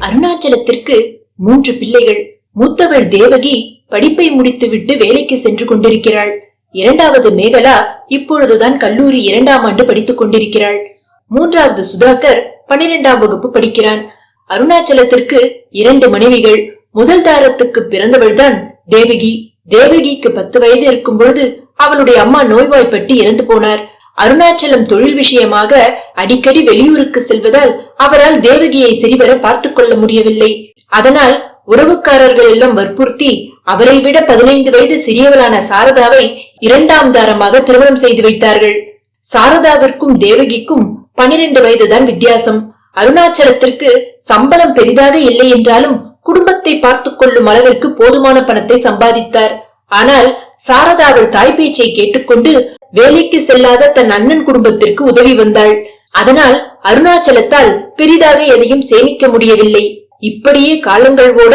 அருணாச்சலத்திற்கு மூன்று பிள்ளைகள். மூத்தவள் தேவகி படிப்பை முடித்துவிட்டு வேலைக்கு சென்று கொண்டிருக்கிறாள். இரண்டாவது மேகலா இப்பொழுதுதான் கல்லூரி இரண்டாம் ஆண்டு படித்துக் கொண்டிருக்கிறாள். மூன்றாவது சுதாகர் பன்னிரெண்டாம் வகுப்பு படிக்கிறான். அருணாச்சலத்திற்கு இரண்டு மனைவிகள். முதல் தாரத்துக்கு பிறந்தவள்தான் தேவகி. தேவகிக்கு பத்து வயது இருக்கும் பொழுது அவளுடைய அம்மா நோய்வாய்ப்பட்டு இறந்து போனார். அருணாச்சலம் தொழில் விஷயமாக அடிக்கடி வெளியூருக்கு செல்வதால் அவரால் தேவகியை சரிவர பார்த்துக் கொள்ள முடியவில்லை. அதனால் உறவுக்காரர்கள் எல்லாம் வற்புறுத்தி அவரை விட பதினைந்து வயது சிறியவளான சாரதாவை இரண்டாம் தாரமாக திருமணம் செய்து வைத்தார்கள். சாரதாவிற்கும் தேவகிக்கும் பனிரெண்டு வயதுதான் வித்தியாசம். அருணாச்சலத்திற்கு சம்பளம் பெரிதாக இல்லை என்றாலும் குடும்பத்தை பார்த்துக் கொள்ளும் அளவிற்கு போதுமான பணத்தை சம்பாதித்தார். ஆனால் சாரதா அவள் தாய் பேச்சை கேட்டுக்கொண்டு வேலைக்கு செல்லாத தன் அண்ணன் குடும்பத்திற்கு உதவி வந்தாள். அதனால் அருணாச்சலத்தால் பெரிதாக எதையும் சேமிக்க முடியவில்லை. இப்படியே காலங்கள் ஓட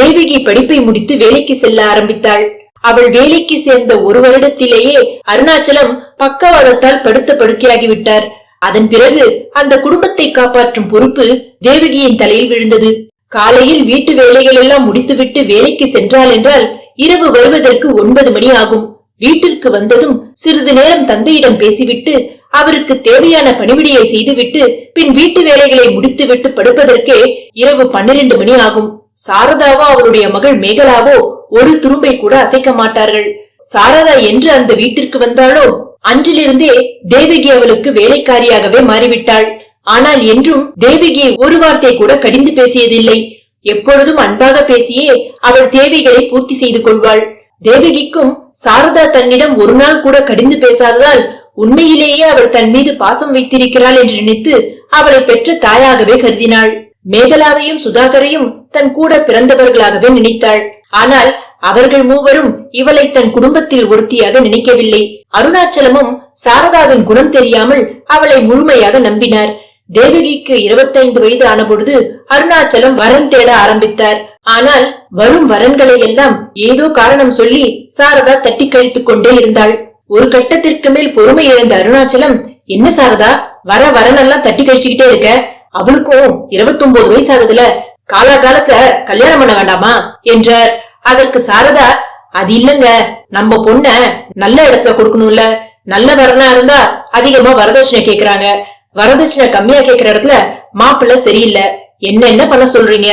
தேவகி படிப்பை முடித்து வேலைக்கு செல்ல ஆரம்பித்தாள். அவள் வேலைக்கு சேர்ந்த ஒரு வருடத்திலேயே அருணாச்சலம் பக்கவாதத்தால் படுத்த படுக்கையாகிவிட்டார் அதன் பிறகு அந்த குடும்பத்தை காப்பாற்றும் பொறுப்பு தேவகியின் தலையில் விழுந்தது. காலையில் வீட்டு வேலைகள் எல்லாம் முடித்துவிட்டு வேலைக்கு சென்றாள் என்றால் இரவு வருவதற்கு ஒன்பது மணி ஆகும் வீட்டிற்கு வந்ததும் சிறிது நேரம் தந்தையிடம் பேசிவிட்டு அவருக்கு தேவையான பணிவிடையை செய்துவிட்டு பின் வீட்டு வேலைகளை முடித்துவிட்டு படுப்பதற்கே இரவு பன்னிரண்டு மணி ஆகும் சாரதாவோ அவருடைய மகள் மேகலாவோ ஒரு துரும்பை கூட அசைக்க மாட்டார்கள். சாரதா என்று அந்த வீட்டிற்கு வந்தாலோ அன்றிலிருந்தே தேவகி அவளுக்கு வேலைக்காரியாகவே மாறிவிட்டாள். ஆனால் என்றும் தேவகியை ஒரு வார்த்தை கூட கடிந்து பேசியதில்லை. எப்பொழுதும் அன்பாக பேசியே அவள் தேவைகளை பூர்த்தி செய்து கொள்வாள். தேவகிக்கும் சாரதா தன்னிடம் ஒரு நாள் கூட கடிந்து பேசாததால் உண்மையிலேயே அவள் தன் மீது பாசம் வைத்திருக்கிறாள் என்று நினைத்து அவளை பெற்ற தாயாகவே கருதினாள். மேகலாவையும் சுதாகரையும் தன் கூட பிறந்தவர்களாகவே நினைத்தாள். ஆனால் அவர்கள் மூவரும் இவளை தன் குடும்பத்தில் ஒருத்தியாக நினைக்கவில்லை. அருணாச்சலமும் சாரதாவின் குணம் தெரியாமல் அவளை முழுமையாக நம்பினார். தேவகிக்கு இருபத்தைந்து வயது ஆன பொழுது அருணாச்சலம் வரன் தேட ஆரம்பித்தார். ஆனால் வரும் வரன்களை எல்லாம் ஏதோ காரணம் சொல்லி சாரதா தட்டி கழித்துக் கொண்டே இருந்தாள். ஒரு கட்டத்திற்கு மேல் பொறுமை இழந்த அருணாச்சலம் என்ன சாரதா வர வரனெல்லாம் தட்டி கழிச்சுக்கிட்டே இருக்க? அவளுக்கும் இருபத்தி ஒன்பது வயசு ஆகுதுல காலாகாலத்துல கல்யாணம் பண்ண வேண்டாமா? என்றார். அதற்கு சாரதா அது இல்லங்க நம்ம பொண்ண நல்ல இடத்துல கொடுக்கணும்ல. நல்ல வரனா இருந்தா அதிகமா வரதட்சணை கேக்குறாங்க. வரதட்சணை கம்மியா கேக்குற இடத்துல மாப்பிள்ளை சரியில்லை. என்ன என்ன பண்ண சொல்றீங்க?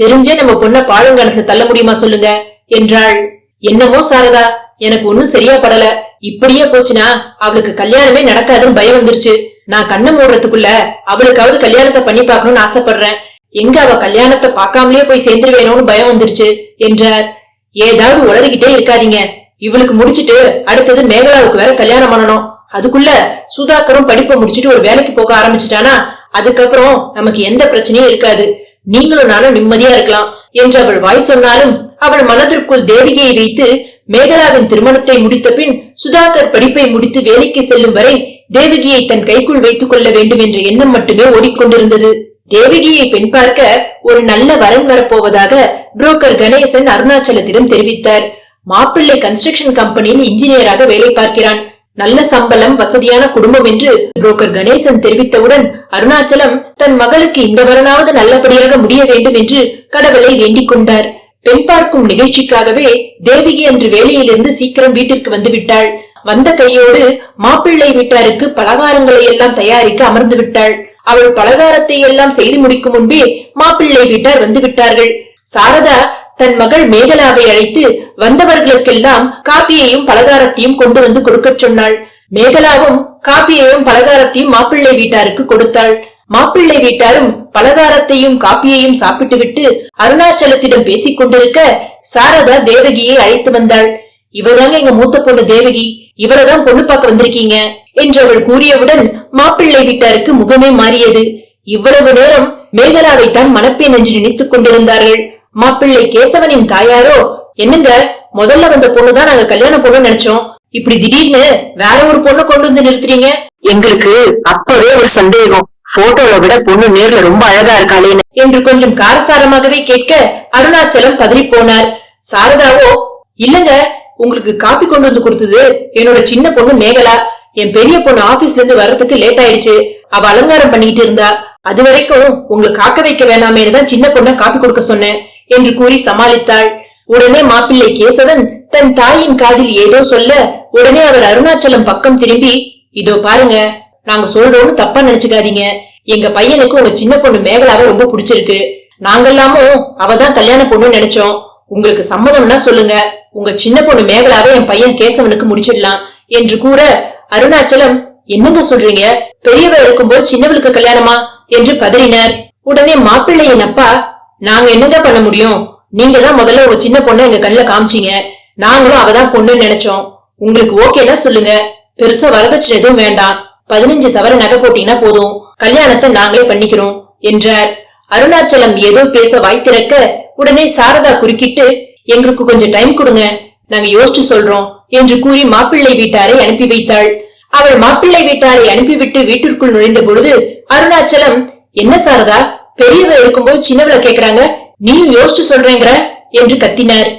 தெரிஞ்சே நம்ம பொண்ண பாழுங்கணத்துல தள்ள முடியுமா சொல்லுங்க? என்றாள். என்னமோ சாரதா எனக்கு ஒண்ணும் சரியா படல. இப்படியே போச்சுன்னா அவளுக்கு கல்யாணமே நடக்காதுன்னு பயம் வந்துருச்சு. நான் கண்ணை மூடுறதுக்குள்ள அவளுக்காவது கல்யாணத்தை பண்ணி பாக்கணும்னு ஆசைப்படுறேன். எங்க அவ கல்யாணத்தை பாக்காமலேயே போய் சேர்ந்துருவேணும்னு பயம் வந்துருச்சு என்றார். ஏதாவது உளறிக்கிட்டே இருக்காதீங்க. இவளுக்கு முடிச்சிட்டு அடுத்தது மேகலாவுக்கு வேற கல்யாணம் பண்ணணும். அதுக்குள்ள சுதாகரும் படிப்பை முடிச்சுட்டு ஒரு வேலைக்கு போக ஆரம்பிச்சிட்டானா? அதுக்கப்புறம் நமக்கு எந்த பிரச்சனையும் இருக்காது. நீங்களும் நானும் நிம்மதியா இருக்கலாம் என்று அவள் வாய் சொன்னாலும் அவள் மனதிற்குள் தேவிகையை வைத்து மேகலாவின் திருமணத்தை முடித்த பின் சுதாகர் படிப்பை முடித்து வேலைக்கு செல்லும் வரை தேவகியை தன் கைக்குள் வைத்துக் கொள்ள வேண்டும் என்ற எண்ணம் மட்டுமே ஓடிக்கொண்டிருந்தது. தேவகியை பெண் பார்க்க ஒரு நல்ல வரன் வரப்போவதாக புரோக்கர் கணேசன் அருணாச்சலத்திடம் தெரிவித்தார். மாப்பிள்ளை கன்ஸ்ட்ரக்ஷன் கம்பெனியில் இன்ஜினியராக வேலை பார்க்கிறான். நல்ல சம்பளம் வசதியான குடும்பம் என்று புரோக்கர் கணேசன் தெரிவித்தவுடன் அருணாச்சலம் தன் மகளுக்கு இந்த வரனாவது நல்லபடியாக முடிய வேண்டும் என்று கடவுளை வேண்டிக் கொண்டார். பெண் பார்க்கும் நிகழ்ச்சிக்காகவே தேவிகி அன்று வேலையிலிருந்து சீக்கிரம் வீட்டிற்கு வந்து விட்டாள். வந்த கையோடு மாப்பிள்ளை வீட்டாருக்கு பலகாரங்களை எல்லாம் தயாரிக்க அமர்ந்து விட்டாள். அவள் பலகாரத்தை எல்லாம் செய்து முடிக்கும் முன்பே மாப்பிள்ளை வீட்டார் வந்து விட்டார்கள். சாரதா தன் மகள் மேகலாவை அழைத்து வந்தவர்களுக்கெல்லாம் காப்பியையும் பலகாரத்தையும் கொண்டு வந்து கொடுக்கச் சொன்னாள். மேகலாவும் காப்பியையும் பலகாரத்தையும் மாப்பிள்ளை வீட்டாருக்கு கொடுத்தாள். மாப்பிள்ளை வீட்டாரும் பலகாரத்தையும் காப்பியையும் சாப்பிட்டுவிட்டு அருணாச்சலத்திடம் பேசிக் கொண்டிருக்க சாரதா தேவகியை அழைத்து வந்தாள். இவர்தாங்க எங்க மூத்த பொண்ணு தேவகி. இவரதான் பொண்ணு பார்க்க வந்திருக்கீங்க என்று அவள் கூறியவுடன் மாப்பிள்ளை வீட்டாருக்கு முகமே மாறியது. இவ்வளவு நேரம் மேகலாவை தான் மணப்பேன் என்று நினைத்துக் கொண்டிருந்தார்கள். மாப்பிள்ளை கேசவனின் தாயாரோ? என்னங்க? முதல்ல வந்த பொண்ணுதான் நாங்க கல்யாணம் பொண்ணு நினைச்சோம். இப்படி திடீர்னு வேற ஒரு பொண்ணு கொண்டு வந்து நிறுத்துறீங்க? எங்களுக்கு அப்பவே ஒரு சந்தேகம். போட்டோவை விட பொண்ணு நேர்ல ரொம்ப அழகா இருக்காளேன்னு. என்று கொஞ்சம் காரசாரமாகவே கேட்க அருணாச்சலம் பதறி போனார் சாரதாவோ இல்லங்க உங்களுக்கு காப்பி கொண்டு வந்து கொடுத்தது என்னோட சின்ன பொண்ணு மேகலா. என் பெரிய பொண்ணு ஆபீஸ்ல இருந்து வர்றதுக்கு லேட் ஆயிடுச்சு. அவ அலங்காரம் பண்ணிட்டு இருந்தா. அது வரைக்கும் உங்களை காக்க வைக்க வேணாமேனு தான் சின்ன பொண்ண காப்பி கொடுக்க சொன்னேன். என்று கூறி சமாளித்தாள். உடனே மாப்பிள்ளை கேசவன் தன் தாயின் காதில் ஏதோ சொல்ல உடனே அவர் அருணாச்சலம் பக்கம் திரும்பி இதோ பாருங்க நாங்க சொல்றோம்னு தப்பா நினைச்சுக்காதீங்க. எங்க பையனுக்கு உங்க சின்ன பொண்ணு மேகலாவை ரொம்ப பிடிச்சிருக்கு. நாங்கெல்லாமும் அவதான் கல்யாண பொண்ணு நினைச்சோம். உங்களுக்கு சம்மதம்னா சொல்லுங்க. உங்க சின்ன பொண்ணு மேகலாவை என் பையன் கேசவனுக்கு முடிச்சிடலாம் என்று கூற அருணாச்சலம் என்னங்க சொல்றீங்க? பெரியவ இருக்கும்போது சின்னவளுக்கு கல்யாணமா? என்று பதறினார். உடனே மாப்பிள்ளையின் அப்பா நாங்க என்னங்க பண்ண முடியும்? நீங்க தான் முதல்ல உங்க சின்ன பொண்ணை எங்க கண்ணுல காமிச்சீங்க. நாங்களும் அவதான் பொண்ணுன்னு நினைச்சோம். உங்களுக்கு ஓகேனா சொல்லுங்க. பெருசா வரதட்சணை எதுவும் வேண்டாம். பதினஞ்சு சவர நகை போட்டீங்கன்னா போதும். கல்யாணத்தை நாங்களே பண்ணிக்கிறோம் என்றார். அருணாச்சலம் ஏதோ பேச வாய் திறக்க உடனே சாரதா குறுக்கிட்டு எங்களுக்கு கொஞ்சம் டைம் கொடுங்க. நாங்க யோசிச்சு சொல்றோம் என்று கூறி மாப்பிள்ளை வீட்டாரை அனுப்பி வைத்தாள். அவள் மாப்பிள்ளை வீட்டாரை அனுப்பிவிட்டு வீட்டிற்குள் நுழைந்த பொழுது அருணாச்சலம் என்ன சாரதா? பெரியவ இருக்கும்போது சின்னவள கேக்குறாங்க நீயும் யோசிச்சு சொல்றேங்கிற? என்று கத்தினார்.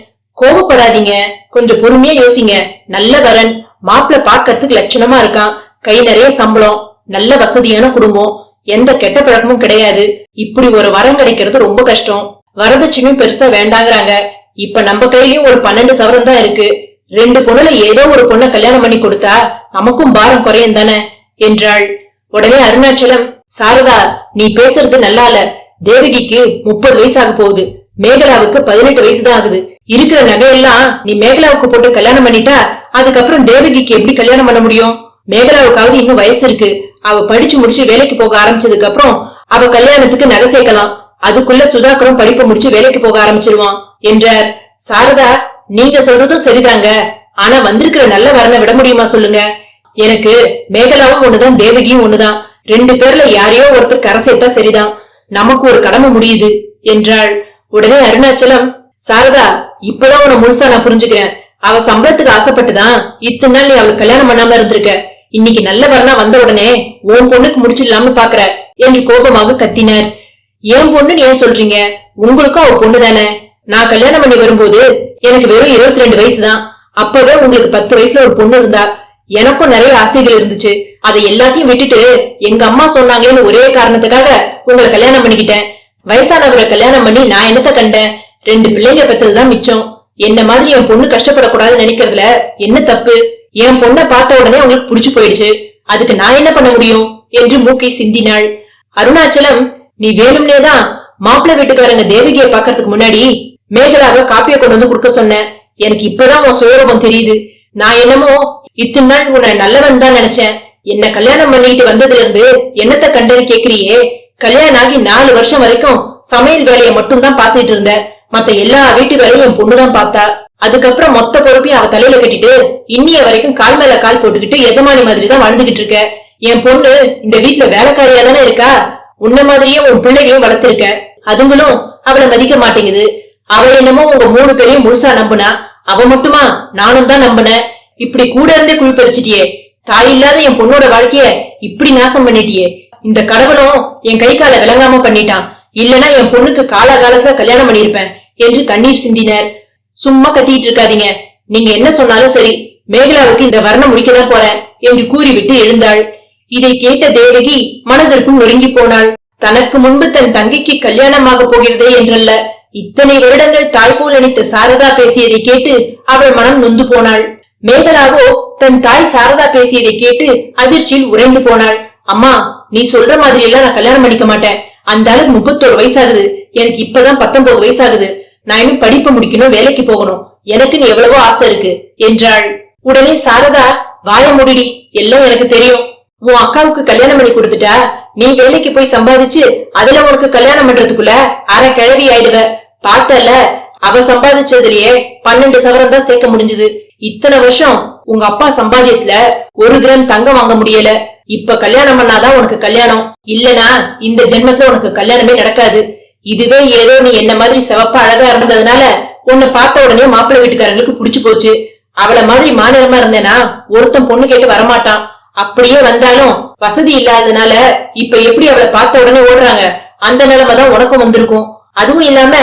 கோபப்படாதீங்க கொஞ்சம் பொறுமையா யோசிங்க. நல்ல வரன் மாப்பிள்ள பார்க்கறதுக்கு லட்சணமா இருக்கான். கை நிறைய சம்பளம் நல்ல வசதியான குடும்பம். எந்த கெட்ட பழக்கமும் கிடையாது. இப்படி ஒரு வரம் கிடைக்கிறது ரொம்ப கஷ்டம். வரதட்சணையும் பெருசா வேண்டாங்கிறாங்க. இப்ப நம்ம கையிலயும் ஒரு பன்னெண்டு சவரம் தான் இருக்கு. ரெண்டு பொண்ணுல ஏதோ ஒரு பொண்ண கல்யாணம் பண்ணி கொடுத்தா நமக்கும் பாரம் குறையும் தானே என்றாள். உடனே அருணாச்சலம் சாரதா நீ பேசுறது நல்லா இல்ல தேவகிக்கு முப்பது வயசு ஆக போகுது. மேகலாவுக்கு பதினெட்டு வயசு தான் ஆகுது. இருக்கிற நகையெல்லாம் நீ மேகலாவுக்கு போட்டு கல்யாணம் பண்ணிட்டா அதுக்கப்புறம் தேவகிக்கு எப்படி கல்யாணம் பண்ண முடியும்? மேகலாவுக்காவது இன்னும் வயசு இருக்கு. அவ படிச்சு முடிச்சு வேலைக்கு போக ஆரம்பிச்சதுக்கு அப்புறம் அவ கல்யாணத்துக்கு நகை சேர்க்கலாம். அதுக்குள்ள சுதாகரும் படிப்பு முடிச்சு வேலைக்கு போக ஆரம்பிச்சிருவான் என்றார். சாரதா நீங்க சொல்றதும் சரிதாங்க. ஆனா வந்திருக்கிற நல்ல வரனை விட முடியுமா சொல்லுங்க. எனக்கு மேகலாவும் ஒண்ணுதான் தேவகியும் ஒண்ணுதான். ரெண்டு பேர்ல யாரையோ ஒருத்தர் கரை சேர்த்தா சரிதான். நமக்கு ஒரு கடமை முடியுது என்றாள். உடனே அருணாச்சலம் சாரதா இப்பதான் உன முழுசா நான் புரிஞ்சுக்கிறேன். அவ சம்பளத்துக்கு ஆசைப்பட்டுதான் இத்தனை நாள் நீ அவளுக்கு கல்யாணம் பண்ணாம இருந்திருக்க. இன்னைக்கு நல்ல வரனா வந்த உடனே உன் பொண்ணுக்கு முடிச்சிடலாம்னு பாக்குற என்று கோபமாக கத்தினார். ஏன் பொண்ணுன்னு ஏன் சொல்றீங்க? உங்களுக்கும் அவ பொண்ணு தானே நான் கல்யாணம் பண்ணி வரும்போது எனக்கு வெறும் இருபத்தி ரெண்டு வயசுதான். அப்பவே உங்களுக்கு பத்து வயசுல ஒரு பொண்ணு இருந்தா எனக்கும் நிறைய ஆசைகள் இருந்துச்சு. அதை எல்லாத்தையும் விட்டுட்டு எங்க அம்மா சொன்னாங்களேன்னு ஒரே காரணத்துக்காக உங்களை கல்யாணம் பண்ணிக்கிட்டேன். வயசானவரை கல்யாணம் பண்ணி நான் என்னத்த கண்டேன்? ரெண்டு பிள்ளைங்க பெற்றதுதான் மிச்சம். என்ன மாதிரி என் பொண்ணு கஷ்டப்படக்கூடாதுன்னு நினைக்கிறதுல என்ன தப்பு? என் பொண்ணை பார்த்த உடனே உங்களுக்கு புடிச்சு போயிடுச்சு. அதுக்கு நான் என்ன பண்ண முடியும்? என்று மூக்கை சிந்தினாள். அருணாச்சலம் நீ வேணும்னே தான் மாப்பிள்ளை வீட்டுக்காரங்க தேவகியை பாக்குறதுக்கு முன்னாடி மேகலாவை காப்பிய கொண்டு வந்து கொடுக்க சொன்னேன் எனக்கு இப்பதான் உன் சுயரூபம் தெரியுது. நான் என்னமோ இத்தனை நாள் உன்னை நல்லவன் தான் நினைச்சேன். என்ன கல்யாணம் பண்ணிட்டு வந்ததுல இருந்து என்னத்த கண்டேன்னு கேக்குறியே? கல்யாணம் ஆகி நாலு வருஷம் வரைக்கும் சமையல் வேலையை மட்டும் தான் பாத்துட்டு இருந்த. மத்த எல்லா வீட்டு வேலையும் என் பொண்ணுதான் பார்த்தா. அதுக்கப்புறம் மொத்த பொறுப்பையும் அவ தலையில கட்டிட்டு இன்னிய வரைக்கும் கால் மேல கால் போட்டுக்கிட்டு எஜமானி மாதிரி தான் வாழ்ந்துகிட்டு இருக்க. என் பொண்ணு இந்த வீட்டுல வேலைக்காரியா தானே இருக்கா? உன்ன மாதிரியே உன் பிள்ளைகளையும் வளர்த்திருக்க. அதுங்களும் அவளை மதிக்க மாட்டேங்குது. அவ என்னமோ உங்க மூணு பேரையும் முழுசா நம்புனா. அவ மட்டுமா? நானும் தான் நம்பினேன். இப்படி கூட இருந்தே குழி பறிச்சிட்டியே தாய் இல்லாத என் பொண்ணோட வாழ்க்கைய இப்படி நாசம் பண்ணிட்டியே. இந்த கடவுளும் என் கை கால விளங்காம பண்ணிட்டான். இல்லனா என் பொண்ணுக்கு காலகாலத்துல கல்யாணம் பண்ணிருப்பேன் என்று கண்ணீர் சிந்தினர். சும்மா கத்திட்டு இருக்காதீங்க. நீங்க என்ன சொன்னாலும் சரி மேகலாவுக்கு இந்த வர்ணம் முடிக்கதான் போறேன் என்று கூறிவிட்டு எழுந்தாள். இதை கேட்ட தேவகி மனதிற்குள் நொறுங்கி போனாள். தனக்கு முன்பு தன் தங்கைக்கு கல்யாணமாக போகிறதே என்றல்ல. இத்தனை வருடங்கள் தாய்போல் அணித்த சாரதா பேசியதை கேட்டு அவள் மனம் நொந்து போனாள். மேகலாவோ தன் தாய் சாரதா பேசியதை கேட்டு அதிர்ச்சியில் உறைந்து போனாள். அம்மா நீ சொல்ற மாதிரி எல்லாம் நான் கல்யாணம் பண்ணிக்க மாட்டேன். அந்த அளவுக்கு முப்பத்தோரு வயசாகுது. எனக்கு இப்பதான் பத்தொன்பது வயசாகுது. நான் இன்னும் படிப்பு முடிக்கணும் வேலைக்கு போகணும். எனக்குன்னு எவ்வளவோ ஆசை இருக்கு என்றாள். உடனே சாரதா வாய முடிடி. எல்லாம் எனக்கு தெரியும். உன் அக்காவுக்கு கல்யாணம் பண்ணி கொடுத்துட்டா நீ வேலைக்கு போய் சம்பாதிச்சு அதுல உனக்கு கல்யாணம் பண்றதுக்குள்ள அரை கிழவி ஆயிடுவ பார்த்தல அவ சம்பாதிச்சதுலயே பன்னெண்டு சவரம் தான் சேர்க்க முடிஞ்சது. இத்தனை வருஷம் உங்க அப்பா சம்பாதியத்துல ஒரு கிராம் தங்கம் வாங்க முடியல. இப்ப கல்யாணம் பண்ணாதான் உனக்கு கல்யாணம். இல்லனா இந்த ஜென்மத்துல உனக்கு கல்யாணமே நடக்காது. இதுவே ஏதோ நீ என்ன மாதிரி சிவப்பா அழகா இருந்ததுனால உன்னை பார்த்த உடனே மாப்பிள்ளை வீட்டுக்காரங்களுக்கு புடிச்சு போச்சு. அவள மாதிரி மாநிலமா இருந்தேனா ஒருத்தன் பொண்ணு கேட்டு வரமாட்டான். அப்படியே வந்தாலும் வசதி இல்லாததுனால இப்ப எப்படி அவளை பார்த்த உடனே ஓடுறாங்க? அந்த நிலைமை தான் உனக்கும் வந்திருக்கும். அதுவும் இல்லாம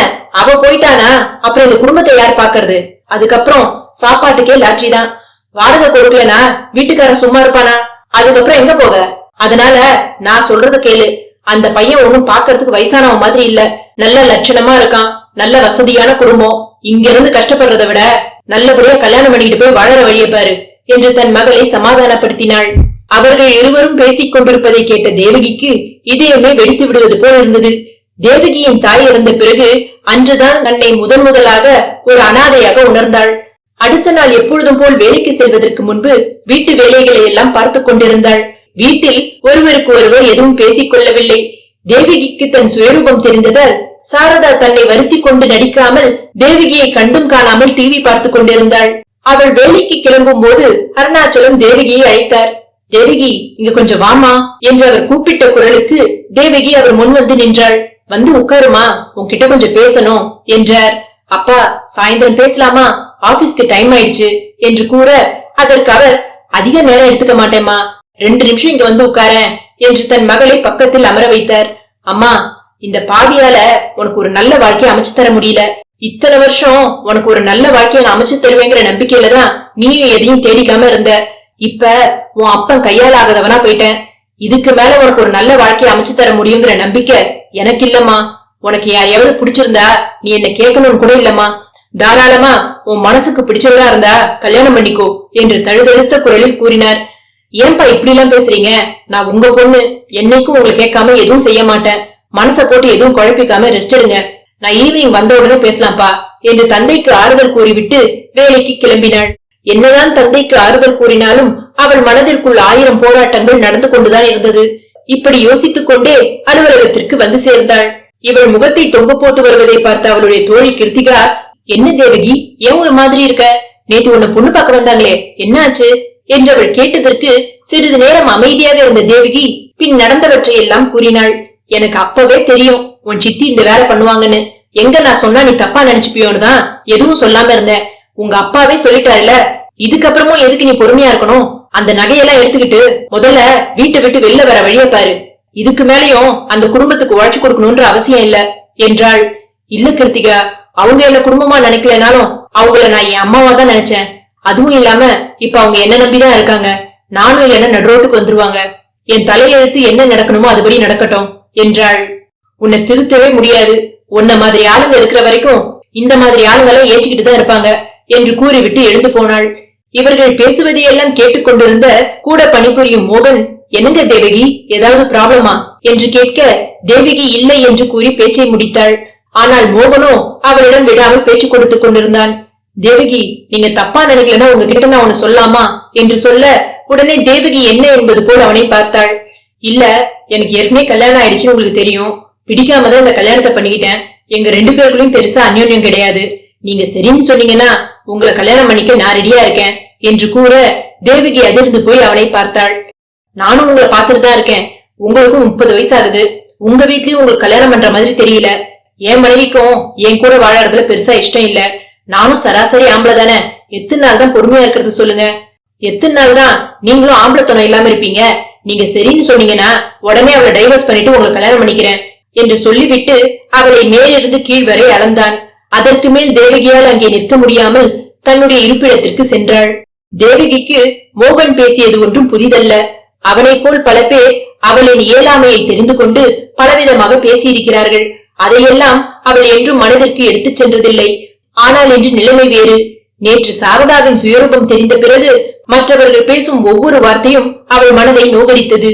அவ போயிட்டானா? அப்புறம் இந்த குடும்பத்தை யார் பாக்குறது அதுக்கப்புறம் சாப்பாட்டுக்கே லாட்சி தான். வாடகை கொடுக்கலனா வீட்டுக்காரன் சும்மா இருப்பானா? அதுக்கப்புறம் எங்க போக? அதனால நான் சொல்றத கேளு. அந்த பையன் ஒண்ணும் பாக்குறதுக்கு வயசானவன் மாதிரி இல்ல. நல்ல லட்சணமா இருக்கான். நல்ல வசதியான குடும்பம். இங்க இருந்து கஷ்டப்படுறத விட நல்லபடியா கல்யாணம் பண்ணிக்கிட்டு போய் வாழற வழிய பாரு என்று தன் மகளை சமாதானப்படுத்தினாள். அவர்கள் இருவரும் பேசிக் கொண்டிருப்பதை கேட்ட தேவகிக்கு இதயமே வெடித்து விடுவது போல் இருந்தது. தேவகியின் தாய் இறந்த பிறகு அன்றுதான் தன்னை முதன் முதலாக ஒரு அனாதையாக உணர்ந்தாள். அடுத்த நாள் எப்பொழுதும் போல் வேலைக்கு செல்வதற்கு முன்பு வீட்டு வேலைகளை எல்லாம் பார்த்துக் கொண்டிருந்தாள். வீட்டில் ஒருவருக்கு ஒருவர் எதுவும் பேசிக் கொள்ளவில்லை. தேவகிக்கு தன் சுயரூபம் தெரிந்ததால் சாரதா தன்னை வருத்திக் கொண்டு நடிக்காமல் தேவகியை கண்டும் காணாமல் டிவி பார்த்துக் கொண்டிருந்தாள். அவள் வேலைக்கு கிளம்பும் போது அருணாச்சலம் தேவகியை அழைத்தார். தேவகி இங்க கொஞ்சம் வாமா என்று அவர் கூப்பிட்ட குரலுக்கு தேவகி அவர் முன் வந்து நின்றாள். வந்து உட்காருமா? உன்கிட்ட கொஞ்சம் பேசணும் என்றார். அப்பா சாயந்தரம் பேசலாமா? ஆபீஸ்க்கு டைம் ஆயிடுச்சு என்று கூற அதற்கு அவர் அதிக நேரம் எடுத்துக்க மாட்டேம்மா. ரெண்டு நிமிஷம் இங்க வந்து உட்காரேன் என்று தன் மகளை பக்கத்தில் அமர வைத்தார். அம்மா இந்த பாவியால உனக்கு ஒரு நல்ல வாழ்க்கையை அமைச்சு தர முடியல. இத்தனை வருஷம் உனக்கு ஒரு நல்ல வாழ்க்கையை நான் அமைச்சு தருவேங்கிற நம்பிக்கையில தான் நீயும் எதையும் தேடிக்காம இருந்த. இப்ப உன் அப்பன் கையால் ஆகாதவனா போயிட்டேன். இதுக்கு மேல உனக்கு ஒரு நல்ல வாழ்க்கையை அமைச்சு தர முடியுங்கிற நம்பிக்கை எனக்கு இல்லம்மா உனக்கு யாரையாவது பிடிச்சிருந்தா நீ என்ன கேட்கணும்னு கூட இல்லம்மா. தாராளமா உன் மனசுக்கு பிடிச்சவரா இருந்தா கல்யாணம் பண்ணிக்கோ என்று தழுதெழுத்த குரலில் கூறினார். ஏன்பா இப்படி எல்லாம் பேசுறீங்க? நான் உங்க பொண்ணு. என்னைக்கும் உங்களை கேட்காம எதுவும் செய்ய மாட்டேன். மனச போட்டு எதுவும் குழப்பிக்காம ரெஸ்ட் எடுங்க. நான் ஈவினிங் வந்த உடனே பேசலாம்ப்பா என்று தந்தைக்கு ஆறுதல் கூறிவிட்டு வேலைக்கு கிளம்பினாள். என்னதான் தந்தைக்கு ஆறுதல் கூறினாலும் அவள் மனதிற்குள் ஆயிரம் போராட்டங்கள் நடந்து கொண்டுதான் இருந்தது. இப்படி யோசித்துக் கொண்டே அலுவலகத்திற்கு வந்து சேர்ந்தாள். இவள் முகத்தை தொங்க போட்டு வருவதை பார்த்த அவளுடைய தோழி கிருத்திகா என்ன தேவகி ஏன் ஒரு மாதிரி இருக்க? நேத்து உன்னை பொண்ணு பார்க்க வந்தாங்களே என்னாச்சு என்று அவள் கேட்டதற்கு சிறிது நேரம் அமைதியாக இருந்த தேவகி பின் நடந்தவற்றை எல்லாம் கூறினாள். எனக்கு அப்பவே தெரியும் உன் சித்தி இந்த வேலை பண்ணுவாங்கன்னு. எங்க நான் சொன்னா நீ தப்பா நினைச்சுப்பியோன்னு தான் எதுவும் சொல்லாம இருந்த. உங்க அப்பாவே சொல்லிட்டாருல இதுக்கப்புறமும் எதுக்கு நீ பொறுமையா இருக்கணும்? அந்த நகையெல்லாம் எடுத்துக்கிட்டு முதல்ல வீட்டை விட்டு வெளில வர வழிய பாரு. இதுக்கு மேலயும் அந்த குடும்பத்துக்கு உழைச்சு கொடுக்கணும்ன்ற அவசியம் இல்ல என்றாள். இல்ல கிருத்திகா அவங்க என்ன குடும்பமா நினைக்கலனாலும் அவங்கள நான் என் அம்மாவா தான் நினைச்சேன். அதுவும் இல்லாம இப்ப அவங்க என்ன நம்பிதான் இருக்காங்க. நானும் இல்லைன்னா நடுரோட்டுக்கு வந்துருவாங்க. என் தலையெழுத்து என்ன நடக்கணுமோ அதுபடி நடக்கட்டும் என்றாள். உன்னை திருத்தவே முடியாது. உன்ன மாதிரி ஆளுங்க இருக்கிற வரைக்கும் இந்த மாதிரி ஆளுங்களை ஏற்றிக்கிட்டு தான் இருப்பாங்க என்று கூறிவிட்டு எழுந்து போனாள். இவர்கள் பேசுவதையெல்லாம் கேட்டுக்கொண்டிருந்த கூட பணிபுரியும் மோகன் என்னங்க தேவகி ஏதாவது ப்ராப்ளமா? என்று கேட்க தேவகி இல்லை என்று கூறி பேச்சை முடித்தாள். ஆனால் மோகனோ அவளிடம் விடாமல் பேச்சு கொடுத்துக் கொண்டிருந்தான். தேவகி நீங்க தப்பா நினைக்கலன்னா உங்ககிட்ட நான் உன சொல்லாமா? என்று சொல்ல உடனே தேவகி என்ன என்பது போல் அவனை பார்த்தாள். இல்ல எனக்கு ஏற்கனவே கல்யாணம் ஆயிடுச்சுன்னு உங்களுக்கு தெரியும். பிடிக்காம தான் இந்த கல்யாணத்தை பண்ணிக்கிட்டேன். எங்க ரெண்டு பேருக்குள்ளயும் பெருசா அந்யோன்யம் கிடையாது. நீங்க சரின்னு சொன்னீங்கன்னா உங்களை கல்யாணம் பண்ணிக்க நான் ரெடியா இருக்கேன் என்று கூற தேவகி அதிர்ந்து போய் அவனை பார்த்தாள். நானும் உங்களை பார்த்துட்டு தான் இருக்கேன். உங்களுக்கும் முப்பது வயசு ஆகுது உங்க வீட்லயும் உங்களுக்கு கல்யாணம் பண்ற மாதிரி தெரியல. என் மனைவிக்கும் என் கூட வாழறதுல பெருசா இஷ்டம் இல்ல. நானும் சராசரி ஆம்பளை தானே. எத்தனை நாள் தான் பொறுமையா இருக்கிறது சொல்லுங்க. எத்தனை நாள் தான் நீங்களும் ஆம்பளை துணை இல்லாம இருப்பீங்க. நீங்க சரின்னு சொன்னீங்கன்னா உடனே அவளை டைவர்ஸ் பண்ணிட்டு உங்களை கல்யாணம் பண்ணிக்கிறேன் என்று சொல்லிவிட்டு அவளை மேலிருந்து கீழ் வரை அளந்தான். அதற்கு மேல் தேவகியால் அங்கே நிற்க முடியாமல் தன்னுடைய இருப்பிடத்திற்கு சென்றாள். தேவகிக்கு மோகன் பேசியது ஒன்றும் புதிதல்ல. அவனைப் போல் பல பேர் அவளின் இயலாமையை தெரிந்து கொண்டு பலவிதமாக பேசியிருக்கிறார்கள். அதையெல்லாம் அவள் என்றும் மனதிற்கு எடுத்துச் சென்றதில்லை. ஆனால் இன்று நிலைமை வேறு. நேற்று சாரதாவின் சுயரூபம் தெரிந்த பிறகு மற்றவர்கள் பேசும் ஒவ்வொரு வார்த்தையும் அவள் மனதை நோகடித்தது.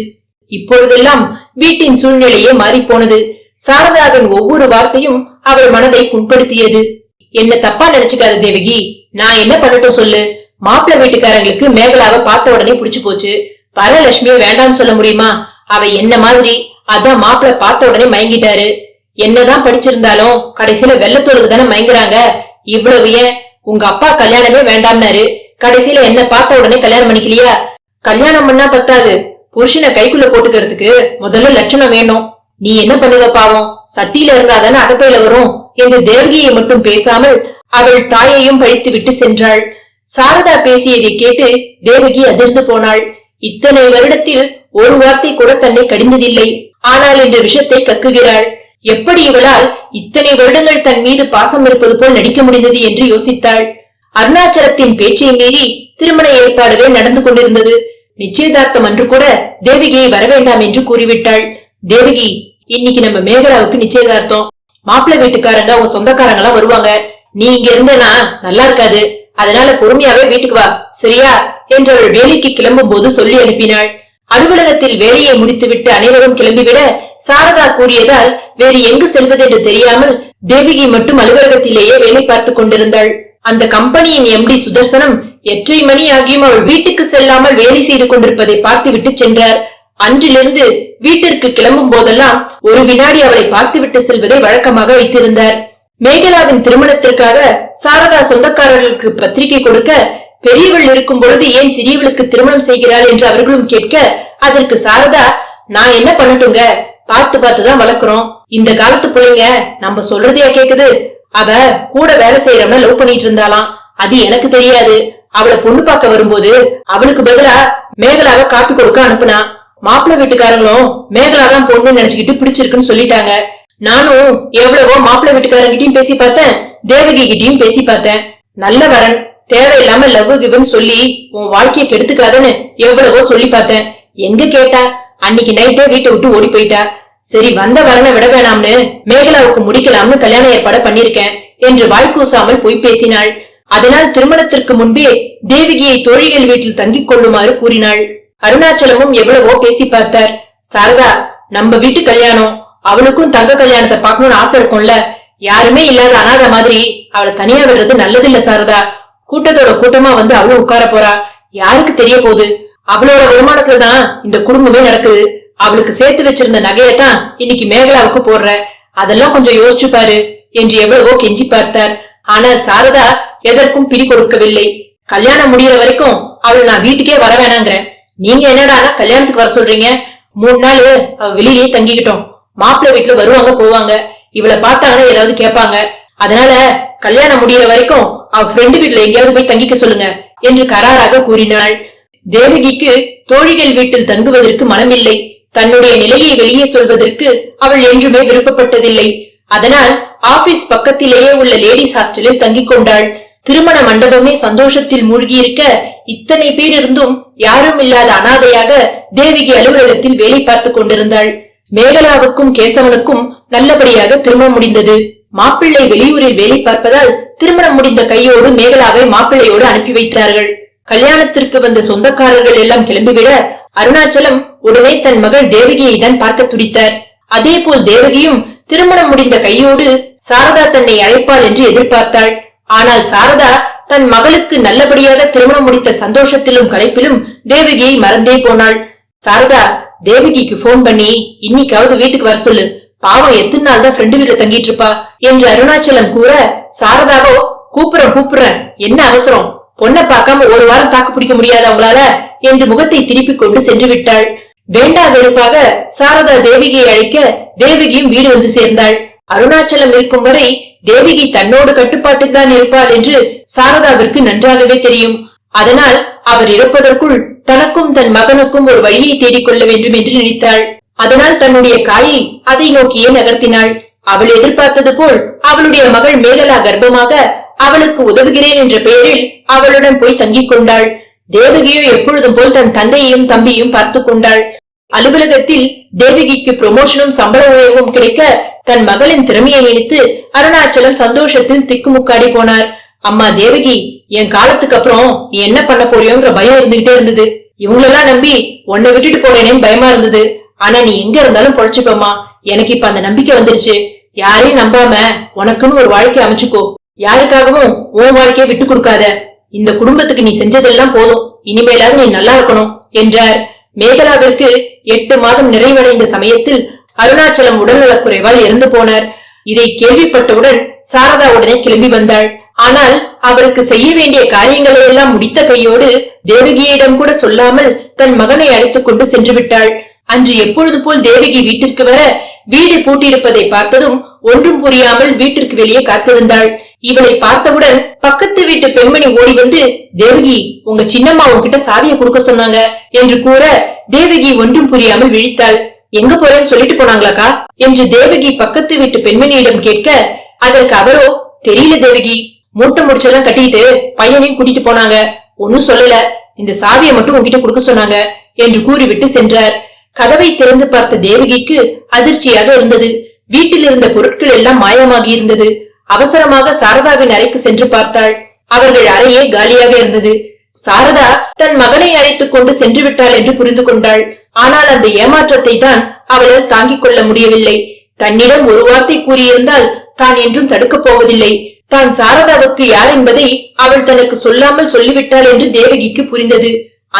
இப்பொழுதெல்லாம் வீட்டின் சூழ்நிலையே மாறிப்போனது. சாரதாவின் ஒவ்வொரு வார்த்தையும் அவள் மனதை புண்படுத்தியது. என்ன தப்பா நினைச்சுக்காத தேவகி? நான் என்ன பண்ணட்டும் சொல்லு? மாப்பிள்ளை வீட்டுக்காரங்களுக்கு மேகலாவை பார்த்த உடனே புடிச்சு போச்சு. வரலட்சுமிய வேண்டாம்னு சொல்ல முடியுமா? அவ என்ன மாதிரி? அதான் மாப்பிள்ள பார்த்த உடனே மயங்கிட்டாரு. என்னதான் படிச்சிருந்தாலும் கடைசியில வெள்ளத்தோலுக்கு தானே மயங்குறாங்க. இவ்வளவு ஏன்? உங்க அப்பா கல்யாணமே வேண்டாம்னாரு. கடைசியில என்ன பார்த்த உடனே கல்யாணம் பண்ணிக்கலையா? கல்யாணம் பண்ணா பத்தாது. புருஷனை கைக்குள்ள போட்டுக்கிறதுக்கு முதல்ல லட்சணம் வேணும். நீ என்ன பண்ணுவ பாவம்? சட்டியில இருந்தா தானே அகப்பையில வரும். என்று தேவகியை மட்டும் பேசாமல் அவள் தாயையும் பழித்து விட்டு சென்றாள். சாரதா பேசியதை கேட்டு தேவகி அதிர்ந்து போனாள். இத்தனை வருடத்தில் ஒரு வார்த்தை கூட தன்னை கடிந்ததில்லை. ஆனால் என்ற விஷத்தை கக்குகிறாள். எப்படி இவளால் இத்தனை வருடங்கள் தன் மீது பாசம் இருப்பது போல் நடிக்க முடிந்தது என்று யோசித்தாள். அருணாச்சலத்தின் பேச்சை மீறி திருமண ஏற்பாடுகள் நடந்து கொண்டிருந்தது. நிச்சயதார்த்தம் அன்று கூட தேவிகையை வரவேண்டாம் என்று கூறிவிட்டாள். தேவகி இன்னைக்கு நம்ம மேகலாவுக்கு நிச்சயதார்த்தம். மாப்பிள்ளை வீட்டுக்காரங்க உங்க சொந்தக்காரங்க எல்லாம் வருவாங்க. நீ இங்க இருந்தனா நல்லா இருக்காது. அதனால பொறுமையாவே வீட்டுக்கு வா. சரியா? என்று அவள் வேலைக்கு கிளம்பும் போது சொல்லி அனுப்பினாள். அலுவலகத்தில் வேலையை முடித்துவிட்டு அனைவரும் கிளம்பிவிட சாரதா கூறியதால் வேறு எங்கு செல்வது என்று தெரியாமல் தேவகி மட்டும் அலுவலகத்திலேயே வேலை பார்த்துக் கொண்டிருந்தாள். அந்த கம்பெனியின் எம்டி சுதர்சனம் எட்டரை மணி ஆகியும் அவள் வீட்டுக்கு செல்லாமல் வேலை செய்து கொண்டிருப்பதை பார்த்துவிட்டு சென்றார். அன்றிலிருந்து வீட்டிற்கு கிளம்பும் போதெல்லாம் ஒரு வினாடி அவளை பார்த்துவிட்டு செல்வதை வழக்கமாக வைத்திருந்தார். மேகலாவின் திருமணத்திற்காக சாரதா சொந்தக்காரர்களுக்கு பத்திரிகை கொடுக்க பெரியவள் இருக்கும் பொழுது ஏன் சிறியவளுக்கு திருமணம் செய்கிறாள் என்று அவர்களும் கேட்க அதற்கு சாரதா நான் என்ன பண்ணட்டுங்க? பார்த்து பார்த்து தான் வளர்க்கிறோம். இந்த காலத்து பிள்ளைங்க நம்ம சொல்றதையா கேக்குது? அவ கூட வேலை செய்யறவன லவ் பண்ணிட்டு இருந்தாலாம் அது எனக்கு தெரியாது. அவளை பொண்ணு பார்க்க வரும்போது அவளுக்கு பதிலா மேகலாவ காப்பி கொடுக்க அனுப்புனா. மாப்பிள்ளை வீட்டுக்காரங்களும் மேகலா தான் பொண்ணு நினைச்சுக்கிட்டு பிடிச்சிருக்குன்னு சொல்லிட்டாங்க. நானும் எவ்வளவோ மாப்பிள்ளை வீட்டுக்காரங்கிட்டயும் பேசி பார்த்தேன் தேவகி கிட்டயும் பேசி பார்த்தேன். நல்ல வரன் தேவையில்லாம லவ் கிவன் சொல்லி உன் வாழ்க்கைய கெடுத்துக்காதன்னு எவ்வளவோ சொல்லி பார்த்தேன். எங்க கேட்டா? அன்னைக்கு நைட்டே வீட்டை விட்டு ஓடி போயிட்டா. சரி வந்த வரனை விட வேணாம்னு மேகலாவுக்கு முடிக்கலாம்னு கல்யாண ஏற்பாடு பண்ணிருக்கேன் என்று வாய்க்கூசாமல் போய் பேசினாள். அதனால் திருமணத்திற்கு முன்பே தேவகியை தோழிகள் வீட்டில் தங்கிக் கொள்ளுமாறு கூறினாள். அருணாச்சலமும் எவ்வளவோ பேசி பார்த்தார். சாரதா நம்ம வீட்டு கல்யாணம். அவளுக்கும் தங்க கல்யாணத்தை பார்க்கணும்னு ஆசை இருக்கும்ல? யாருமே இல்லாத அனாத மாதிரி அவளை தனியா விடுறது நல்லது இல்ல சாரதா. கூட்டத்தோட கூட்டமா வந்து அவளும் உட்கார போறா. யாருக்கு தெரிய போகுது? அவளோட வருமானத்துல தான் இந்த குடும்பமே நடக்குது. அவளுக்கு சேர்த்து வச்சிருந்த நகையத்தான் இன்னைக்கு மேகலாவுக்கு போடுற. அதெல்லாம் கொஞ்சம் யோசிச்சு பாரு என்று எவ்வளவோ கெஞ்சி பார்த்தார். ஆனால் சாரதா எதற்கும் பிடி கொடுக்கவில்லை. கல்யாணம் முடியற வரைக்கும் அவள் நான் வீட்டுக்கே வர வேணாங்கிறேன். நீங்க என்னடா கல்யாணத்துக்கு வர சொல்றீங்க? மூணு நாள் அவ வெளியிலேயே தங்கிக்கிட்டோம். மாப்பிள்ளை வீட்டுல வருவாங்க போவாங்க. இவளை பார்த்தாங்கன்னா ஏதாவது கேட்பாங்க. அதனால கல்யாணம் முடியற வரைக்கும் அவ ஃப்ரெண்டு வீட்டுல எங்கேயாவது போய் தங்கிக்க சொல்லுங்க என்று கராராக கூறினாள். தேவகிக்கு தோழிகள் வீட்டில் தங்குவதற்கு மனமில்லை. தன்னுடைய நிலையை வெளியே சொல்வதற்கு அவள் என்றுமே விருப்பப்பட்டதில்லை. அதனால் ஆபீஸ் பக்கத்திலேயே உள்ள லேடிஸ் ஹாஸ்டலில் தங்கிக் கொண்டாள். திருமண மண்டபமே சந்தோஷத்தில் மூழ்கியிருக்க இத்தனை பேர் இருந்தும் யாரும் இல்லாத அனாதையாக தேவிகி அலுவலகத்தில் வேலை பார்த்து கொண்டிருந்தாள். மேகலாவுக்கும் கேசவனுக்கும் நல்லபடியாக திருமணம் முடிந்தது. மாப்பிள்ளை வெளியூரில் வேலை பார்ப்பதால் திருமணம் முடிந்த கையோடு மேகலாவை மாப்பிள்ளையோடு அனுப்பி வைத்தார்கள். கல்யாணத்திற்கு வந்த சொந்தக்காரர்கள் எல்லாம் கிளம்பிவிட அருணாச்சலம் உடனே தன் மகள் தேவகியை தான் பார்க்க துடித்தார். அதேபோல் தேவகியும் திருமணம் முடிந்த கையோடு சாரதா தன்னை அழைப்பாள் என்று எதிர்பார்த்தாள். ஆனால் சாரதா தன் மகளுக்கு நல்லபடியாக திருமணம் முடித்த சந்தோஷத்திலும் கலைப்பிலும் தேவகியை மறந்தே போனாள். சாரதா தேவகிக்கு போன் பண்ணி இன்னைக்காவது வீட்டுக்கு வர சொல்லு. பாவம் எத்தனை நாள் தான் ஃப்ரெண்டு வீட்டுல தங்கிட்டு இருப்பா என்று அருணாச்சலம் கூற சாரதாவோ கூப்பிடுறேன் கூப்பிடுறேன். என்ன அவசரம்? பொண்ணை பார்க்காம ஒரு வாரம் தாக்கு பிடிக்க முடியாது அவங்களால என்று முகத்தை திருப்பிக் கொண்டு சென்று விட்டாள். வேண்டா வெறுப்பாக சாரதா தேவிகியை அழைக்க தேவகியும் வீடு வந்து சேர்ந்தாள். அருணாச்சலம் இருக்கும் வரை தேவகி தன்னோடு கட்டுப்பாட்டில் தான் இருப்பாள் என்று சாரதாவிற்கு நன்றாகவே தெரியும். அதனால் அவர் இறப்பதற்குள் தனக்கும் தன் மகனுக்கும் ஒரு வழியை தேடிக்கொள்ள வேண்டும் என்று நினைத்தாள். அதனால் தன்னுடைய காயை அதை நோக்கியே நகர்த்தினாள். அவள் எதிர்பார்த்தது போல் அவளுடைய மகள் மேலலா கர்ப்பமாக அவளுக்கு உதவுகிறேன் என்ற பெயரில் அவளுடன் போய் தங்கிக் கொண்டாள். தேவகியோ எப்பொழுதும் போல் தன் தந்தையையும் தம்பியும் பார்த்துக் கொண்டாள். அலுவலகத்தில் தேவகிக்கு ப்ரொமோஷனும் சம்பள உயர்வும் கிடைக்க தன் மகளின் திறமையை நினைத்து அருணாச்சலம் சந்தோஷத்தில் திக்குமுக்காடி போனார். அம்மா தேவகி என் காலத்துக்கு அப்புறம் நீ என்ன பண்ண போறியோங்கிற பயம் இருந்துகிட்டே இருந்தது. இவங்களெல்லாம் நம்பி உன்னை விட்டுட்டு போறேனேன்னு பயமா இருந்தது. ஆனா நீ எங்க இருந்தாலும் பொழைச்சுப்பம்மா எனக்கு இப்ப அந்த நம்பிக்கை வந்துருச்சு. யாரையும் நம்பாம உனக்குன்னு ஒரு வாழ்க்கை அமைச்சுக்கோ. யாருக்காகவும் உன் வாழ்க்கையை விட்டு கொடுக்காத. இந்த குடும்பத்துக்கு நீ செஞ்சதெல்லாம் போதும். இனிமேலாவது நீ நல்லா இருக்கணும் என்றார். மேகலாவிற்கு எட்டு மாதம் நிறைவடைந்த சமயத்தில் அருணாச்சலம் உடல்நலக் குறைவால் இறந்து போனார். இதை கேள்விப்பட்டவுடன் சாரதா உடனே கிளம்பி வந்தாள். ஆனால் அவருக்கு செய்ய வேண்டிய காரியங்களை எல்லாம் முடித்த கையோடு தேவகியிடம் கூட சொல்லாமல் தன் மகனை அழைத்துக் கொண்டு சென்று விட்டாள். அன்று எப்பொழுது போல் தேவகி வீட்டிற்கு வர வீடு பூட்டியிருப்பதை பார்த்ததும் ஒன்றும் புரியாமல் வீட்டிற்கு வெளியே காத்திருந்தாள். இவளை பார்த்தவுடன் பக்கத்து வீட்டு பெண்மணி ஓடி வந்து தேவகி உங்க சின்னம்மா உங்ககிட்ட சாவிய கொடுக்க சொன்னாங்க என்று கூற தேவகி ஒன்றும் புரியாமல் விழித்தாள். எங்க போறேன்னு சொல்லிட்டு போனாங்களாக்கா? என்று தேவகி பக்கத்து வீட்டு பெண்மணியிடம் கேட்க அதற்கு அவரோ? தெரியல தேவகி. மூட்டை முடிச்செல்லாம் கட்டிட்டு பையனையும் கூட்டிட்டு போனாங்க. ஒன்னும் சொல்லல. இந்த சாவியை மட்டும் உன்கிட்ட கொடுக்க சொன்னாங்க என்று கூறிவிட்டு சென்றார். கதவை திறந்து பார்த்த தேவகிக்கு அதிர்ச்சியாக இருந்தது. வீட்டில் இருந்த பொருட்கள் எல்லாம் மாயமாகி இருந்தது. அவசரமாக சாரதாவின் அறைக்கு சென்று பார்த்தாள். அவர்கள் அறையே காலியாக இருந்தது. சாரதா தன் மகனை அழைத்துக் கொண்டு சென்று விட்டாள் என்று புரிந்து கொண்டாள். ஆனால் அந்த ஏமாற்றத்தை தான் அவளால் தாங்கிக் கொள்ள முடியவில்லை. தன்னிடம் ஒரு வார்த்தை கூறியிருந்தால் தான் என்றும் தடுக்கப் போவதில்லை. தான் சாரதாவுக்கு யார் என்பதை அவள் தனக்கு சொல்லாமல் சொல்லிவிட்டாள் என்று தேவகிக்கு புரிந்தது.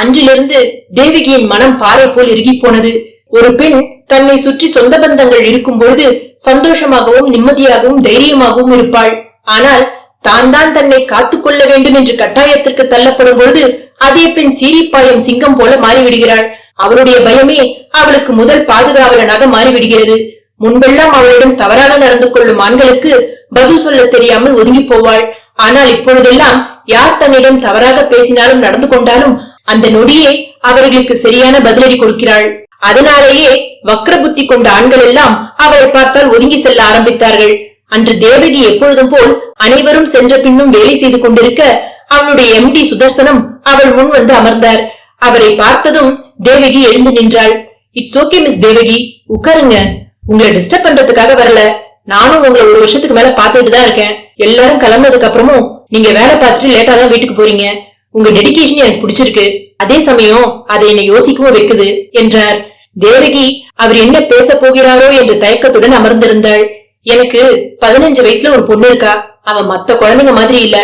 அன்றிலிருந்து தேவகியின் மனம் பாறை போல் இறுகி போனது ஒரு பெண் தன்னை சுற்றி சொந்த பந்தங்கள் இருக்கும் பொழுது சந்தோஷமாகவும் நிம்மதியாகவும் தைரியமாகவும் இருப்பாள். ஆனால் தான் தான் தன்னை காத்துக்கொள்ள வேண்டும் என்று கட்டாயத்திற்கு தள்ளப்படும் பொழுது அதே பெண் சீரிப்பாயம் சிங்கம் போல மாறிவிடுகிறாள். அவளுடைய பயமே அவளுக்கு முதல் பாதுகாவலனாக மாறிவிடுகிறது. முன்பெல்லாம் அவளிடம் தவறாக நடந்து கொள்ளும் ஆண்களுக்கு பதில் சொல்ல தெரியாமல் ஒதுங்கி போவாள். ஆனால் இப்பொழுதெல்லாம் யார் தன்னிடம் தவறாக பேசினாலும் நடந்து கொண்டாலும் அந்த நொடியே அவர்களுக்கு சரியான பதிலடி கொடுக்கிறாள். அதனாலேயே வக்ர புத்தி கொண்ட ஆண்கள் எல்லாம் அவளை பார்த்தால் ஒதுங்கி செல்ல ஆரம்பித்தார்கள். அன்று தேவகி எப்பொழுதும் போல் அனைவரும் சென்ற பின்னும் வேலை செய்து கொண்டிருக்க அவளுடைய எம்டி சுதர்சனம் அவள் முன் வந்து அமர்ந்தார். அவரை பார்த்ததும் தேவகி எழுந்து நின்றாள். It's okay Miss Devaki. உட்காருங்க. உங்களை டிஸ்டர்ப் பண்றதுக்காக வரல. நானும் உங்களை ஒரு வருஷத்துக்கு மேல பாத்துட்டு தான் இருக்கேன். எல்லாரும் கிளம்புனதுக்கு அப்புறமும் நீங்க வேலை பார்த்துட்டு லேட்டா தான் வீட்டுக்கு போறீங்க. உங்க டெடிகேஷன் எனக்கு பிடிச்சிருக்கு. அதே சமயம் அதை என்னை யோசிக்கவும் வைக்குது என்றார். தேவகி அவர் என்ன பேச போகிறாரோ என்ற தயக்கத்துடன் அமர்ந்திருந்தாள். எனக்கு பதினஞ்சு வயசுல ஒரு பொண்ணு இருக்கா. அவ மத்த குழந்தைங்க மாதிரி இல்ல.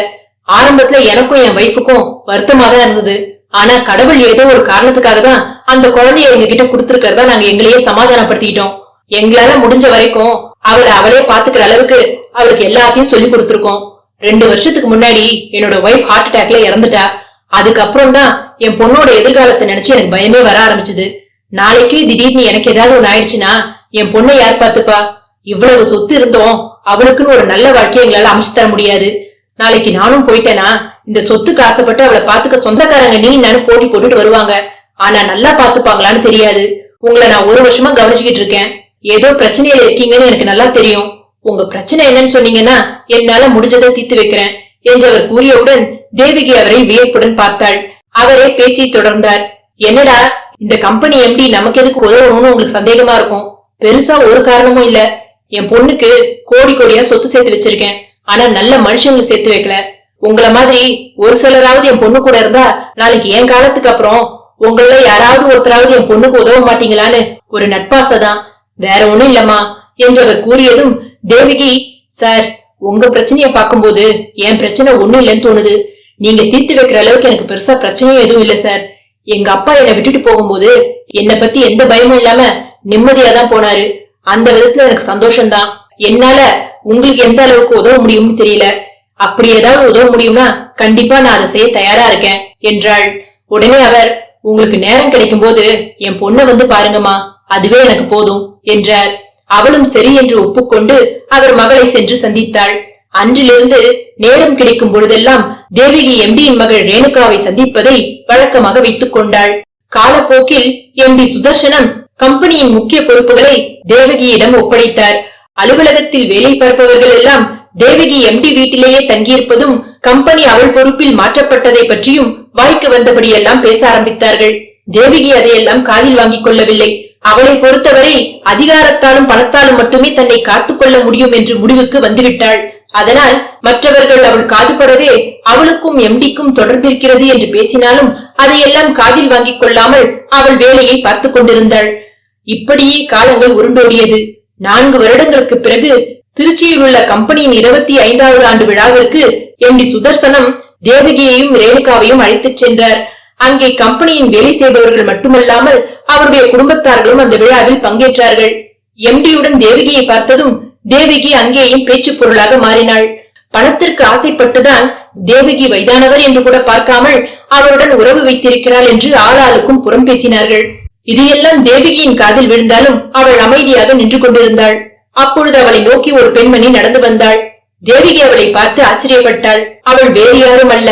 ஆரம்பத்துல எனக்கும் என் வைஃபுக்கும் வருத்தமா தான் இருந்தது. ஆனா கடவுள் ஏதோ ஒரு காரணத்துக்காக தான் அந்த குழந்தைய எங்க கிட்ட கொடுத்திருக்கிறதா நாங்க எங்களையே சமாதானப்படுத்திக்கிட்டோம். எங்களால முடிஞ்ச வரைக்கும் அவளை அவளே பாத்துக்கிற அளவுக்கு அவளுக்கு எல்லாத்தையும் சொல்லி கொடுத்துருக்கோம். ரெண்டு வருஷத்துக்கு முன்னாடி என்னோட ஒய்ஃப் ஹார்ட் அட்டாக்ல இறந்துட்டா. அதுக்கப்புறம் தான் என் பொண்ணோட எதிர்காலத்தை நினைச்சு எனக்கு பயமே வர ஆரம்பிச்சது. நாளைக்கு திடீர்னு எனக்கு ஏதாவது ஒண்ணு ஆயிடுச்சுன்னா என் பொண்ணை யார் பாத்துப்பா இவ்வளவு சொத்து இருந்தோம் அவளுக்குன்னு ஒரு நல்ல வாழ்க்கையை எங்களால அமைச்சு தர முடியாது. நாளைக்கு நானும் போயிட்டேனா இந்த சொத்துக்கு ஆசைப்பட்டு அவளை பாத்துக்க சொந்தக்காரங்க நீ நானும் போட்டி போட்டுட்டு வருவாங்க. ஆனா நல்லா பாத்துப்பாங்களான்னு தெரியாது. உங்களை நான் ஒரு வருஷமா கவனிச்சுக்கிட்டு இருக்கேன். ஏதோ பிரச்சனையில இருக்கீங்கன்னு எனக்கு நல்லா தெரியும். உங்க பிரச்சனை என்னன்னு சொன்னீங்கன்னா என்னால முடிஞ்சதை தீர்த்து வைக்கிறேன் என்று அவர் கூறியவுடன் தேவகி அவரை வியப்புடன் பார்த்தாள். அவரே பேச்சை தொடர்ந்தார். என்னடா இந்த கம்பெனி எம்டி நமக்கு எதுக்கு உதவணும்னு உங்களுக்கு சந்தேகமா இருக்கும்? பெருசா ஒரு காரணமும் இல்ல. என் பொண்ணுக்கு கோடி கோடியா சொத்து சேர்த்து வச்சிருக்கேன். ஆனா நல்ல மனுஷங்களை சேர்த்து வைக்கல. உங்கள மாதிரி ஒரு சிலராவது என் பொண்ணு கூட இருந்தா நாளைக்கு என் காலத்துக்கு அப்புறம் உங்கள யாராவது ஒருத்தராவது என் பொண்ணுக்கு உதவ மாட்டீங்களான்னு ஒரு நட்பாசைதான் வேற ஒண்ணும் இல்லம்மா என்று அவர் கூறியதும் தேவகி சார் உங்க பிரச்சனைய பார்க்கும்போது என் பிரச்சனை ஒண்ணும் இல்லைன்னு தோணுது. நீங்க தீர்த்து வைக்கிற அளவுக்கு எனக்கு பெருசா பிரச்சனையும் எதுவும் இல்ல சார். எங்க அப்பா என்னை விட்டுட்டு போகும்போது என்னை பத்தி எந்த பயமும் இல்லாம நிம்மதியா தான் போனாரு. அந்த விதத்துல எனக்கு சந்தோஷம்தான். என்னால உங்களுக்கு எந்த அளவுக்கு உதவ முடியும்னு தெரியல. அப்படி ஏதாவது உதவ முடியும்னா கண்டிப்பா நான் அதை செய்ய தயாரா இருக்கேன் என்றாள். உடனே அவர் உங்களுக்கு நேரம் கிடைக்கும் போது என் பொண்ணை வந்து பாருங்கம்மா. அதுவே எனக்கு போதும். என்றார். அவளும் சரி என்று ஒப்புக்கொண்டு அவர் மகளை சென்று சந்தித்தாள். அன்றிலிருந்து நேரம் கிடைக்கும் பொழுதெல்லாம் தேவகி எம்டியின் மகள் ரேணுகாவை சந்திப்பதை வழக்கமாக வைத்துக் கொண்டாள். காலப்போக்கில் எம்டி சுதர்சனம் கம்பெனியின் முக்கிய பொறுப்புகளை தேவகியிடம் ஒப்படைத்தார். அலுவலகத்தில் வேலை பார்ப்பவர்கள் எல்லாம் தேவகி எம்டி வீட்டிலேயே தங்கியிருப்பதும் கம்பெனி அவள் பொறுப்பில் மாற்றப்பட்டதை பற்றியும் வாய்க்கு வந்தபடியெல்லாம் பேச ஆரம்பித்தார்கள். தேவகி அதையெல்லாம் காதில் வாங்கிக் கொள்ளவில்லை. அவளை பொறுத்தவரை அதிகாரத்தாலும் பணத்தாலும் மட்டுமே தன்னை காத்துக்கொள்ள முடியும் என்று முடிவுக்கு வந்துவிட்டாள். அதனால் மற்றவர்கள் அவள் காதுபடவே அவளுக்கும் எம்டிக்கும் தொடர்பிருக்கிறது என்று பேசினாலும் அதையெல்லாம் காதில் வாங்கிக் கொள்ளாமல் அவள் வேலையை பார்த்துக் கொண்டிருந்தாள். இப்படியே காலங்கள் உருண்டோடியது. நான்கு வருடங்களுக்கு பிறகு திருச்சியில் உள்ள கம்பெனியின் இருபத்தி ஐந்தாவது ஆண்டு விழாவிற்கு எம்டி சுதர்சனம் தேவகியையும் ரேணுகாவையும் அழைத்துச் சென்றார். அங்கே கம்பெனியின் வேலை செய்பவர்கள் மட்டுமல்லாமல் அவருடைய குடும்பத்தார்களும் அந்த விழாவில் பங்கேற்றார்கள். எம்டியுடன் தேவகியை பார்த்ததும் தேவகி அங்கேயும் பேச்சு பொருளாக மாறினாள். பணத்திற்கு ஆசைப்பட்டுதான் தேவகி வயதானவர் என்று கூட பார்க்காமல் அவருடன் உறவு வைத்திருக்கிறாள் என்று ஆளாளுக்கும் புறம் பேசினார்கள். இது எல்லாம் தேவகியின் காதில் விழுந்தாலும் அவள் அமைதியாக நின்று கொண்டிருந்தாள். அப்பொழுது அவளை நோக்கி ஒரு பெண்மணி நடந்து வந்தாள். தேவகி அவளை பார்த்து ஆச்சரியப்பட்டாள். அவள் வேறு யாரும் அல்ல.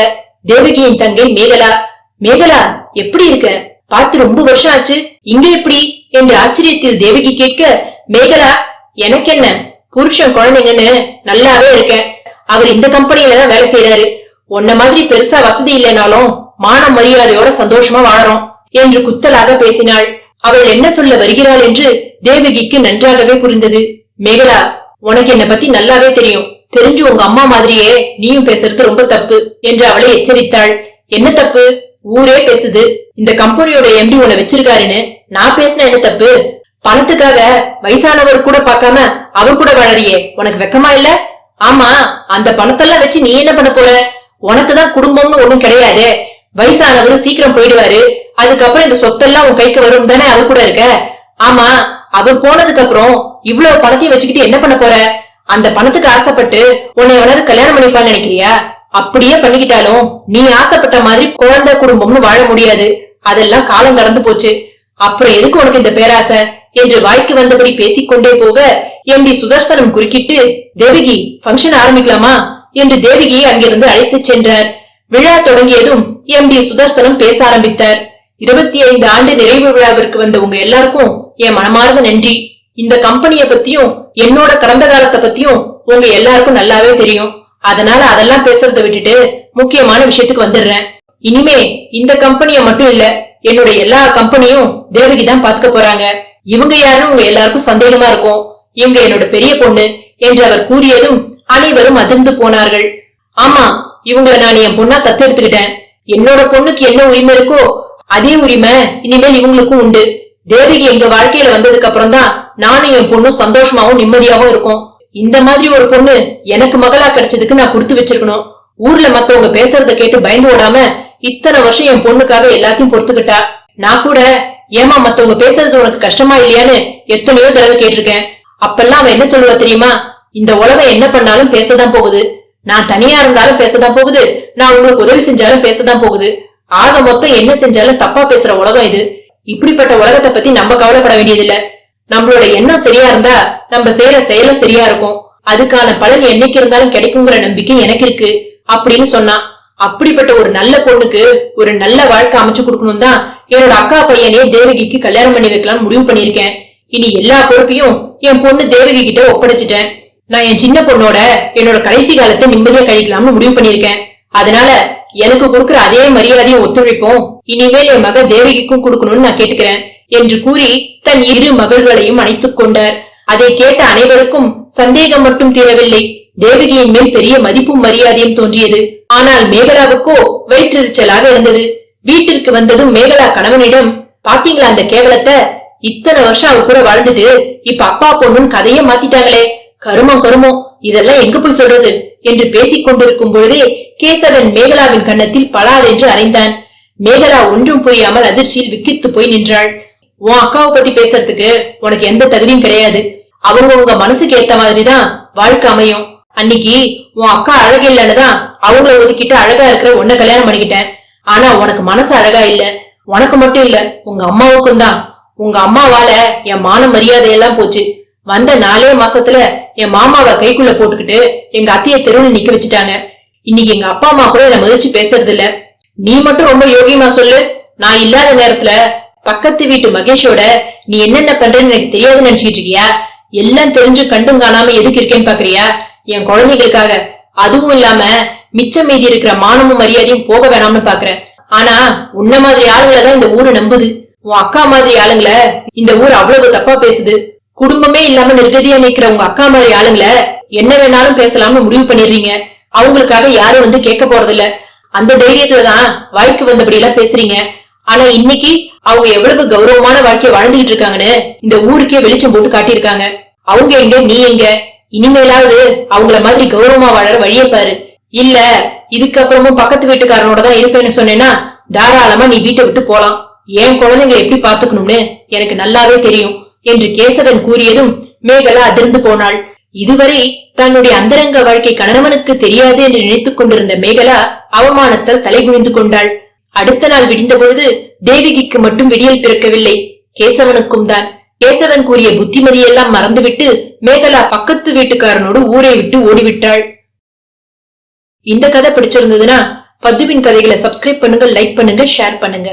தேவகியின் தங்கை மேகலா. மேகலா எப்படி இருக்க? பார்த்து ரொம்ப வருஷம் ஆச்சு. இங்க எப்படி? என்று ஆச்சரியத்தில் தேவகி கேட்க மேகலா எனக்கு என்ன புருஷன் குழந்தைங்கன்னு நல்லாவே இருக்க. அவர் இந்த கம்பெனில தான் வேலை செய்யறாரு உன்ன மாதிரி பெருசா வசதி இல்லைனாலும் மான மரியாதையோட சந்தோஷமா வாழறோம் என்று குத்தலாக பேசினாள். அவள் என்ன சொல்ல வருகிறாள் என்று தேவகிக்கு நன்றாகவே புரிந்தது. மேகலா உனக்கு என்ன பத்தி நல்லாவே தெரியும். தெரிஞ்சு உங்க அம்மா மாதிரியே நீயும் பேசுறது ரொம்ப தப்பு என்று அவளை எச்சரித்தாள். என்ன தப்பு? ஊரே பேசுது. இந்த கம்பெனியோட எம்டி உன்னை வச்சிருக்காருன்னு நான் பேசின என்ன தப்பு? பணத்துக்காக வயசானவர் கூட பார்க்காம அவர் கூட வளரியே உனக்கு வெக்கமா இல்ல? ஆமா அந்த பணத்தெல்லாம் வச்சு நீ என்ன பண்ண போற? உனக்கு தான் குடும்பம்னு ஒண்ணும் கிடையாது. வயசானவரு சீக்கிரம் போயிடுவாரு. அதுக்கப்புறம் இந்த சொத்தெல்லாம் உன் கைக்கு வரும். தானே அவர் கூட இருக்க? ஆமா அவர் போனதுக்கு அப்புறம் இவ்வளவு பணத்தையும் வச்சுக்கிட்டு என்ன பண்ண போற? அந்த பணத்துக்கு ஆசைப்பட்டு உன்னை எவனாவது கல்யாணம் பண்ணிப்பான்னு நினைக்கிறியா? அப்படியே பண்ணிக்கிட்டாலும் நீ ஆசைப்பட்ட மாதிரி குழந்தை குடும்பம்னு வாழ முடியாது. அதெல்லாம் காலம் கடந்து போச்சு. அப்புறம் எதுக்கு உனக்கு இந்த பேராசை? என்று வாய்க்கு வந்தபடி பேசிக்கொண்டே போக எம்டி சுதர்சனம் குறுக்கிட்டு தேவகி ஃபங்க்ஷன் ஆரம்பிக்கலாமா? என்று தேவகியை அங்கிருந்து அழைத்துச் சென்றார். விழா தொடங்கியதும் எம்டி சுதர்சனம் பேச ஆரம்பித்தார். இருபத்தி ஐந்து ஆண்டு நிறைவு விழாவிற்கு வந்த உங்க எல்லாருக்கும் என் மனமார்ந்த நன்றி. இந்த கம்பெனிய பத்தியும் என்னோட கடந்த காலத்தை பத்தியும் உங்க எல்லாருக்கும் நல்லாவே தெரியும். அதனால அதெல்லாம் பேசுறதை விட்டுட்டு முக்கியமான விஷயத்துக்கு வந்துடுறேன். இனிமே இந்த கம்பெனிய மட்டும் இல்ல என்னோட எல்லா கம்பெனியும் தேவகி தான் பாத்துக்க போறாங்க. இவங்க யாருன்னு உங்க எல்லாருக்கும் சந்தேகமா இருக்கும். இவங்க என்னோட பெரிய பொண்ணு என்று அவர் கூறியதும் அனைவரும் அதிர்ந்து போனார்கள். ஆமா இவங்கள நான் என் பொண்ணா தத்தெடுத்துக்கிட்டேன். என்னோட பொண்ணுக்கு என்ன உரிமை இருக்கோ அதே உரிமை இனிமேல் இவங்களுக்கும் உண்டு. தேவகி எங்க வாழ்க்கையில வந்ததுக்கு அப்புறம் தான் நானும் என் பொண்ணும் சந்தோஷமாவும் நிம்மதியாவும் இருக்கும். இந்த மாதிரி ஒரு பொண்ணு எனக்கு மகளா கிடைச்சதுக்கு நான் கொடுத்து வச்சிருக்கணும். ஊர்ல மத்தவங்க பேசுறத கேட்டு பயந்து ஓடாம இத்தனை வருஷம் என் பொண்ணுக்காக எல்லாத்தையும் பொறுத்துக்கிட்டா. நான் கூட ஏமா மத்தவங்க பேசுறது உனக்கு கஷ்டமா இல்லையான்னு எத்தனையோ தடவை கேட்டிருக்கேன். அப்பெல்லாம் அவ என்ன சொல்லுவா தெரியுமா? இந்த உலகம் என்ன பண்ணாலும் பேசதான் போகுது. நான் தனியா இருந்தாலும் பேசதான் போகுது. நான் உங்களுக்கு உதவி செஞ்சாலும் பேசதான் போகுது. ஆக மொத்தம் என்ன செஞ்சாலும் தப்பா பேசுற உலகம் இது. இப்படிப்பட்ட உலகத்தை பத்தி நம்ம கவலைப்பட வேண்டியதில்ல. நம்மளோட எண்ணம் சரியா இருந்தா நம்ம செய்யற செயலும் சரியா இருக்கும். அதுக்கான பலன் என்னைக்கு இருந்தாலும் கிடைக்குங்கிற நம்பிக்கை எனக்கு இருக்கு. அப்படின்னு சொன்னா அப்படிப்பட்ட ஒரு நல்ல பொண்ணுக்கு ஒரு நல்ல வாழ்க்கை அமைச்சு கொடுக்கணும் தான் என்னோட அக்கா பையனே தேவகிக்கு கல்யாணம் பண்ணி வைக்கலாம்னு முடிவு பண்ணிருக்கேன் இனி எல்லா பொறுப்பையும் என் பொண்ணு தேவகி கிட்ட ஒப்படைச்சிட்டேன். நான் என் சின்ன பொண்ணோட என்னோட கடைசி காலத்தை நிம்மதியா கழிக்கலாம்னு முடிவு பண்ணிருக்கேன் அதனால எனக்கு கொடுக்குற அதே மரியாதையும் ஒத்துழைப்போம் இனிமேல் என் மக தேவகிக்கும் கொடுக்கணும்னு நான் கேட்டுக்கிறேன். என்று கூறி தன் இரு மகள்களையும் அணைத்துக் கொண்டார். அதை கேட்ட அனைவருக்கும் சந்தேகம் மட்டும் தீரவில்லை. தேவகியின் மேல் பெரிய மதிப்பும் மரியாதையும் தோன்றியது. ஆனால் மேகலாவுக்கோ வயிற்றெரிச்சலாக இருந்தது. வீட்டிற்கு வந்ததும் மேகலா கணவனிடம் பாத்தீங்களா அந்த கேவலத்தை? இத்தனை வருஷம் அவ கூட வாழ்ந்துட்டு இப்ப அப்பா பொண்ணுன்னு கதையே மாத்திட்டாங்களே. கருமம் கருமம். இதெல்லாம் எங்க போய் சொல்றது? என்று பேசிக் கொண்டிருக்கும் பொழுதே கேசவன் மேகலாவின் கன்னத்தில் பலார் என்று அறைந்தான். மேகலா ஒன்றும் புரியாமல் அதிர்ச்சியில் விக்கித்து போய் நின்றாள். உன் அக்காவை பத்தி பேசுறதுக்கு உனக்கு எந்த தகுதியும் கிடையாது. அவங்க உங்க மனசுக்கு ஏத்த மாதிரிதான் வாழ்க்கை அமையும். அன்னைக்கு உன் அக்கா அழகு இல்லைன்னுதான் அவங்கள ஒதுக்கிட்டு அழகா இருக்கிற உன்ன கல்யாணம் பண்ணிக்கிட்டேன். ஆனா உனக்கு மனசு அழகா இல்ல. உனக்கு மட்டும் இல்ல உங்க அம்மாவுக்கும் தான். உங்க அம்மாவால என் மான மரியாதையெல்லாம் போச்சு. வந்த நாலே மாசத்துல என் மாமாவை கைக்குள்ள போட்டுக்கிட்டு எங்க அத்தைய தெருவில் நிக்க வச்சுட்டாங்க. இன்னைக்கு எங்க அப்பா அம்மா கூட என்ன மதிச்சு பேசுறது இல்ல நீ மட்டும் ரொம்ப யோகியமா சொல்லு. நான் இல்லாத நேரத்துல பக்கத்து வீட்டு மகேஷோட நீ என்னென்ன பண்றேன்னு எனக்கு தெரியாதுன்னு நினைச்சுக்கிட்டு இருக்கியா? எல்லாம் தெரிஞ்சு கண்டும் காணாம எதுக்கு இருக்கேன்னு பாக்குறியா? என் குழந்தைகளுக்காக. அதுவும் இல்லாம மிச்சம் மீதி இருக்கிற மானமும் மரியாதையும் போக வேணாம்னு பாக்குறேன். ஆனா உன்ன மாதிரி ஆளுங்களை தான் இந்த ஊரு நம்புது. உன் அக்கா மாதிரி ஆளுங்களை இந்த ஊர் அவ்வளவு தப்பா பேசுது. குடும்பமே இல்லாம நிர்கதியா நிக்கிற உங்க அக்கா மாதிரி ஆளுங்களை என்ன வேணாலும் பேசலாம்னு முடிவு பண்ணிடுறீங்க. அவங்களுக்காக யாரும் வந்து கேட்க போறதில்ல. அந்த தைரியத்துலதான் வாய்க்கு வந்தபடி எல்லாம் பேசுறீங்க. ஆனா இன்னைக்கு அவங்க எவ்வளவு கௌரவமான வாழ்க்கைய வாழ்ந்துகிட்டு இருக்காங்கன்னு இந்த ஊருக்கே வெளிச்சம் போட்டு காட்டியிருக்காங்க. அவங்க எங்க நீ எங்க? இனிமேலாவது அவங்கள மாதிரி கௌரவமா வாழற வழியை பாரு. இல்ல இதுக்கப்புறமும் பக்கத்து வீட்டுக்காரனோட தான் இருப்பேன்னு சொன்னேன்னா தாராளமா நீ வீட்டை விட்டு போலாம். என் குழந்தைங்க எப்படி பாத்துக்கணும்னு எனக்கு நல்லாவே தெரியும் என்று கேசவன் கூறியதும் மேகலா அதிர்ந்து போனாள். இதுவரை தன்னுடைய அந்தரங்க வாழ்க்கை கணவனுக்கு தெரியாது என்று நினைத்துக் கொண்டிருந்த மேகலா அவமானத்தால் தலைகுனிந்து கொண்டாள். அடுத்த நாள் விடிந்தபொழுது தேவிகிக்கு மட்டும் விடியல் பிறக்கவில்லை. கேசவனுக்கும் தான். கேசவன் கூறிய புத்திமதியெல்லாம் மறந்துவிட்டு மேகலா பக்கத்து வீட்டுக்காரனோடு ஊரை விட்டு ஓடிவிட்டாள். இந்த கதை பிடிச்சிருந்ததுன்னா பத்துவின் கதைகளை சப்ஸ்கிரைப் பண்ணுங்க லைக் பண்ணுங்க ஷேர் பண்ணுங்க.